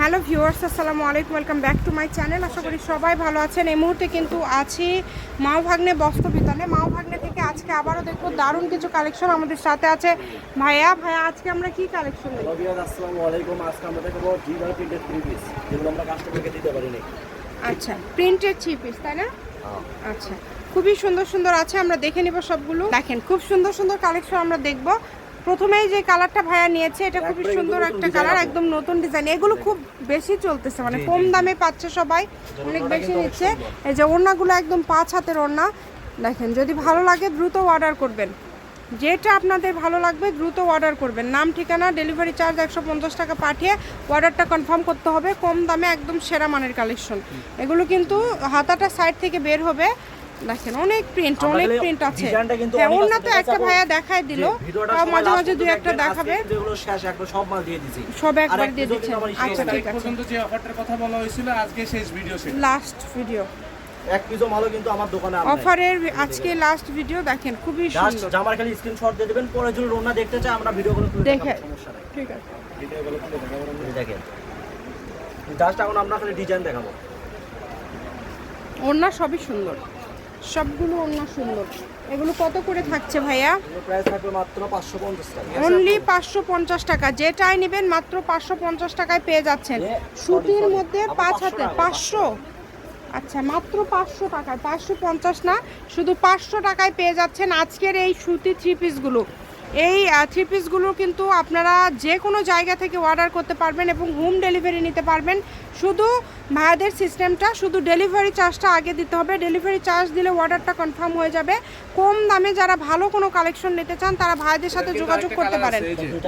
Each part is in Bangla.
হ্যালো ভিউয়ার্স আসসালামু আলাইকুম welcome back to my channel. আশা করি সবাই ভালো আছেন। এই মুহূর্তে কিন্তু আছি মাও ভাগ্নে বস্ত্র বিতানে মাও ভাগ্নে থেকে আজকে আবারও দেখব দারুণ কিছু কালেকশন আমাদের সাথে আছে। ভাইয়া ভাইয়া আজকে আমরা কি কালেকশন আসসালামু আলাইকুম। আজকে আমরা দেখাবো জিভার প্রিন্টেড থ্রি পিস যেগুলো আমরা কাস্টমারকে দিতে পারিনি। আচ্ছা প্রিন্টেড থ্রি পিস তাই না? আচ্ছা খুবই সুন্দর সুন্দর আছে আমরা দেখে নিব সবগুলো। দেখেন খুব সুন্দর সুন্দর কালেকশন আমরা দেখব। প্রথমেই যে কালারটা ভাইয়া নিয়েছে এটা খুবই সুন্দর একটা কালার একদম নতুন ডিজাইন এগুলো খুব বেশি চলতেছে মানে কম। দামে পাচ্ছে সবাই অনেক বেশি নিচ্ছে। এই যে ওড়নাগুলো একদম পাঁচ হাতের ওড়না। দেখেন যদি ভালো লাগে দ্রুত অর্ডার করবেন। যেটা আপনাদের ভালো লাগবে দ্রুত অর্ডার করবেন। নাম ঠিকানা ডেলিভারি চার্জ একশো পঞ্চাশ টাকা পাঠিয়ে অর্ডারটা কনফার্ম করতে হবে। কম দামে একদম সেরা মানের কালেকশন এগুলো কিন্তু হাতাটা সাইড থেকে বের হবে। দেখেন অনেক প্রিন্ট অনেক প্রিন্ট আছে। কিন্তু হ্যাঁ তো একটা ভাইয়া দেখায় দিল। মাঝে মাঝে দুই একটা দেখাবে। যেগুলো শেষ একবার সব মাল দিয়ে দিছি। সব একবার দিয়ে দিচ্ছেন। আচ্ছা ঠিক আছে। পর্যন্ত যে অফারটার কথা বলা হয়েছিল আজকে শেষ ভিডিও ছিল। লাস্ট ভিডিও এক পিসও মালও কিন্তু আমার দোকানে অফারের আজকে লাস্ট ভিডিও দেখেন খুবই সুন্দর। জামার খালি স্ক্রিনশট দিয়ে দিবেন পরে যদি রোনা দেখতে চাই আমরা ভিডিওগুলো তুলে দেখে দেখাবো সমস্যা ঠিক আছে। ভিডিওগুলো তুলে দেখাবো দেখেন জাস্ট এখন আমরা খালি ডিজাইন দেখাবো। সবই সুন্দর। সবগুলো অন্য সুন্দর। এগুলো কত করে থাকছে ভাইয়া? এগুলো প্রাইস থাকবে মাত্র 550 টাকা। অনলি পাঁচশো পঞ্চাশ টাকা। যেটাই নেবেন মাত্র পাঁচশো পঞ্চাশ টাকায় পেয়ে যাচ্ছেন। সুতির মধ্যে পাঁচ 500 হাতে পাঁচশো? আচ্ছা মাত্র পাঁচশো টাকায়। পাঁচশো পঞ্চাশ না শুধু পাঁচশো টাকায় পেয়ে যাচ্ছেন আজকের এই সুতি থ্রি পিসগুলো এই থ্রি পিসগুলো কিন্তু আপনারা যে কোনো জায়গা থেকে অর্ডার করতে পারবেন এবং হোম ডেলিভারি নিতে পারবেন। শুধু ভাইয়াদের সিস্টেমটা শুধু ডেলিভারি চার্জটা আগে দিতে হবে। ডেলিভারি চার্জ দিলে অর্ডারটা কনফার্ম হয়ে যাবে। কম দামে যারা ভালো কোনো কালেকশন নিতে চান তারা ভাইদের সাথে যোগাযোগ করতে পারেন।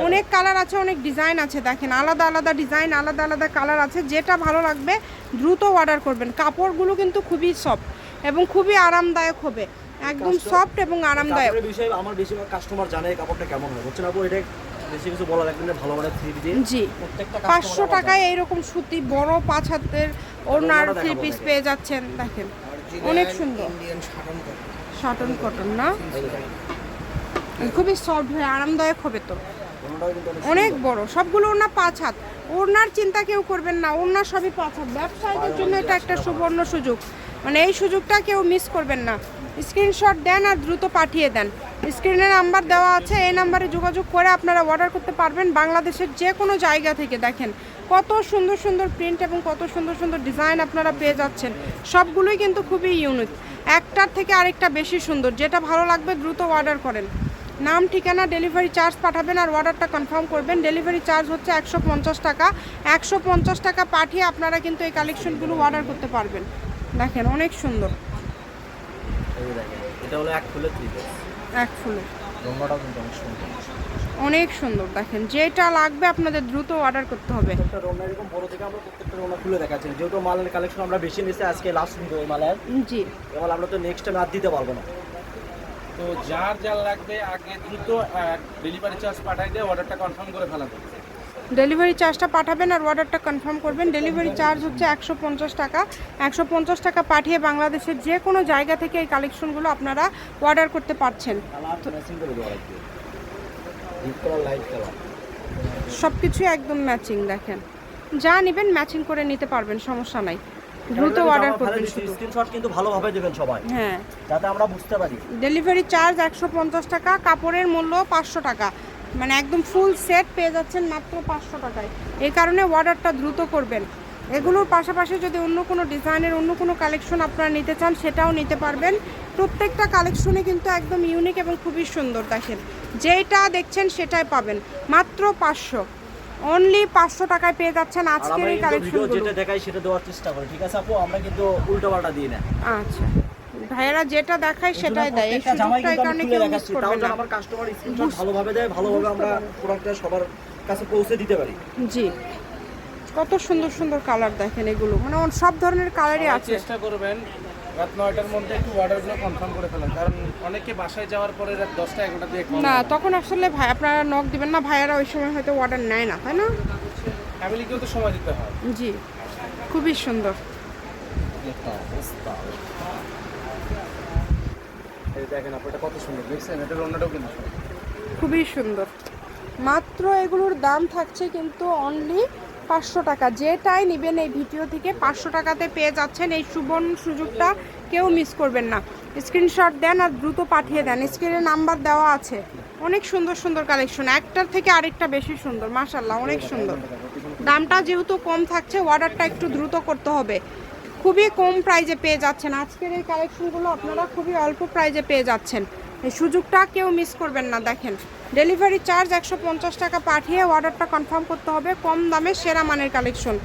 অনেক কালার আছে অনেক ডিজাইন আছে দেখেন। আলাদা আলাদা ডিজাইন আলাদা আলাদা কালার আছে। যেটা ভালো লাগবে দ্রুত অর্ডার করবেন। কাপড়গুলো কিন্তু খুবই সফট এবং খুবই আরামদায়ক হবে। একদম সফট এবং আরামদায়ক। কাপড়ের বিষয়ে আমার বেশিরভাগ কাস্টমার জানে কাপড়টা কেমন হয়। বুঝছেন আপু এটা বেশি কিছু বলা লাগবে না ভালো মানে থ্রি দিয়ে জি। প্রত্যেকটা পাঁচশো টাকায় এইরকম সুতি বড় পাঁচ হাতের ওনার থ্রি পিস পেয়ে যাচ্ছেন দেখেন। অনেক সুন্দর। শাটন কটন না? খুবই সফট হয়ে আরামদায়ক হবে তো। অনেক বড়। সবগুলো ওনা পাঁচ হাত। ওনার চিন্তা কেউ করবেন না ওনার সবই পাঁচ হাত। ব্যবসায়ীদের জন্য এটা একটা সুবর্ণ সুযোগ। মানে এই সুযোগটা কেউ মিস করবেন না। স্ক্রিনশট দেন আর দ্রুত পাঠিয়ে দেন। স্ক্রিনে নাম্বার দেওয়া আছে, এই নাম্বারে যোগাযোগ করে আপনারা অর্ডার করতে পারবেন বাংলাদেশের যে কোনো জায়গা থেকে। দেখেন কত সুন্দর সুন্দর প্রিন্ট এবং কত সুন্দর সুন্দর ডিজাইন আপনারা পেয়ে যাচ্ছেন। সবগুলোই কিন্তু খুবই ইউনিক একটার থেকে আরেকটা বেশি সুন্দর। যেটা ভালো লাগবে দ্রুত অর্ডার করেন। নাম, ঠিকানা ডেলিভারি চার্জ পাঠাবেন আর অর্ডারটা কনফার্ম করবেন। ডেলিভারি চার্জ হচ্ছে একশো পঞ্চাশ টাকা। একশো পঞ্চাশ টাকা পাঠিয়ে আপনারা কিন্তু এই কালেকশনগুলো অর্ডার করতে পারবেন। দেখেন অনেক সুন্দর। এই দেখেন এটা হলো এক ফুলের থ্রি পিস এক ফুলে রঙটাও কিন্তু অনেক সুন্দর। অনেক সুন্দর দেখেন যেটা লাগবে আপনাদের দ্রুত অর্ডার করতে হবে। রঙ এরকম বড় থেকে আমরা প্রত্যেকটা রঙ খুলে দেখাচ্ছি। যেহেতু মালের কালেকশন আমরা বেশি নিচ্ছি আজকে লাস্ট এই মালের। জি। এবার আমরা তো নেক্সট টাইম আর দিতে পারব না। তো যার যার লাগবে আগে দ্রুত ডেলিভারি চার্জ পাঠাই দিয়ে অর্ডারটা কনফার্ম করে ফেলাতে ডেলিভারি চার্জটা পাঠাবেন আর অর্ডারটা কনফার্ম করবেন। ডেলিভারি চার্জ হচ্ছে একশো পঞ্চাশ টাকা। একশো পঞ্চাশ টাকা পাঠিয়ে বাংলাদেশের যে কোনো জায়গা থেকে এই কালেকশনগুলো আপনারা অর্ডার করতে পারছেন। সব কিছুই একদম ম্যাচিং দেখেন। যা নেবেন ম্যাচিং করে নিতে পারবেন সমস্যা নাই। দ্রুত অর্ডার করবেন স্ক্রিনশট কিন্তু ভালোভাবে দেবেন সবাই। হ্যাঁ। যাতে আমরা বুঝতে পারি। ডেলিভারি চার্জ একশো পঞ্চাশ টাকা কাপড়ের মূল্য পাঁচশো টাকা। মানে একদম ফুল সেট পেয়ে যাচ্ছেন মাত্র পাঁচশো টাকায়। এই কারণে অর্ডারটা দ্রুত করবেন। এগুলোর পাশাপাশি যদি অন্য কোনো ডিজাইনের অন্য কোনো কালেকশন আপনারা নিতে চান সেটাও নিতে পারবেন। প্রত্যেকটা কালেকশনে কিন্তু একদম ইউনিক এবং খুবই সুন্দর দেখেন। যেটা দেখছেন সেটাই পাবেন। মাত্র পাঁচশো। অনলি পাঁচশো টাকায় পেয়ে যাচ্ছেন আজকের এই কালেকশনগুলো যেটা দেখাই সেটা দেওয়ার চেষ্টা করি ঠিক আছে আপু? আমরা কিন্তু উল্টো পাল্টা দিই না আচ্ছা। ভাইয়েরা যেটা দেখায় সেটাই দেয়। এই প্রত্যেকটা সুযোগটা এই কারণে কেউ মিস করবে না। আমার কাস্টমার স্ক্রিনশট ভালোভাবে দেয় ভালোভাবে আমরা প্রোডাক্টটা সবার কাছে পৌঁছে দিতে পারি। জি। কত সুন্দর সুন্দর কালার দেখেন এগুলো। মানে সব ধরনের কালারই আছে। চেষ্টা করবেন রাত নয়টার মধ্যে একটু অর্ডারগুলো কনফার্ম করে ফেলেন কারণ অনেকে বাসায় যাওয়ার পরে রাত দশটা এগারোটা দিয়ে না তখন আসলে ভাই আপনারা নক দিবেন না। ভাইয়ারা ওই সময় হয়তো অর্ডার নেয় না তাই না? ফ্যামিলিকেও তো সময় দিতে হয়। জি। খুবই সুন্দর। খুবই সুন্দর। মাত্র এগুলোর দাম থাকছে কিন্তু অনলি পাঁচশো টাকা। যেটাই নেবেন এই ভিডিও থেকে পাঁচশো টাকাতে পেয়ে যাচ্ছেন এই সুবর্ণ সুযোগটা। কেউ মিস করবেন না। স্ক্রিনশট দেন আর দ্রুত পাঠিয়ে দেন। স্ক্রিনে নাম্বার দেওয়া আছে। অনেক সুন্দর সুন্দর কালেকশন একটার থেকে আরেকটা বেশি সুন্দর। মাশাল্লাহ অনেক সুন্দর। দামটা যেহেতু কম থাকছে অর্ডারটা একটু দ্রুত করতে হবে। খুবই কম প্রাইজে পেয়ে যাচ্ছেন। আজকের এই কালেকশনগুলো আপনারা খুবই অল্প প্রাইজে পেয়ে যাচ্ছেন। এই সুযোগটা কেউ মিস করবেন না, দেখেন। ডেলিভারি চার্জ একশো পঞ্চাশ টাকা পাঠিয়ে অর্ডারটা কনফার্ম করতে হবে, কম দামে সেরা মানের কালেকশন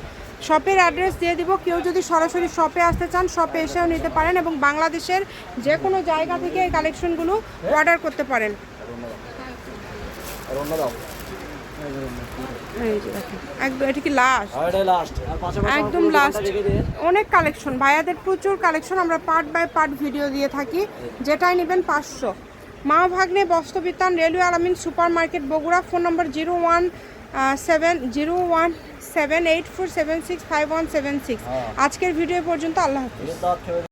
শপের অ্যাড্রেস দিয়ে দিব, কেউ যদি সরাসরি শপে আসতে চান শপে এসেও নিতে পারেন এবং বাংলাদেশের যে কোনো জায়গা থেকে এই কালেকশনগুলো অর্ডার করতে পারেন। একদম এটা কি লাস্ট পাশে একদম লাস্ট অনেক কালেকশন ভাইয়াদের প্রচুর কালেকশন আমরা পার্ট বাই পার্ট ভিডিও দিয়ে থাকি। যেটাই নেবেন পাঁচশো। Ma Bhagne Bostrobitan railway Alamin super market Bogura phone number zero one seven zero one seven eight four seven six five one seven six. আজকের ভিডিও পর্যন্ত আল্লাহ হাফিজ।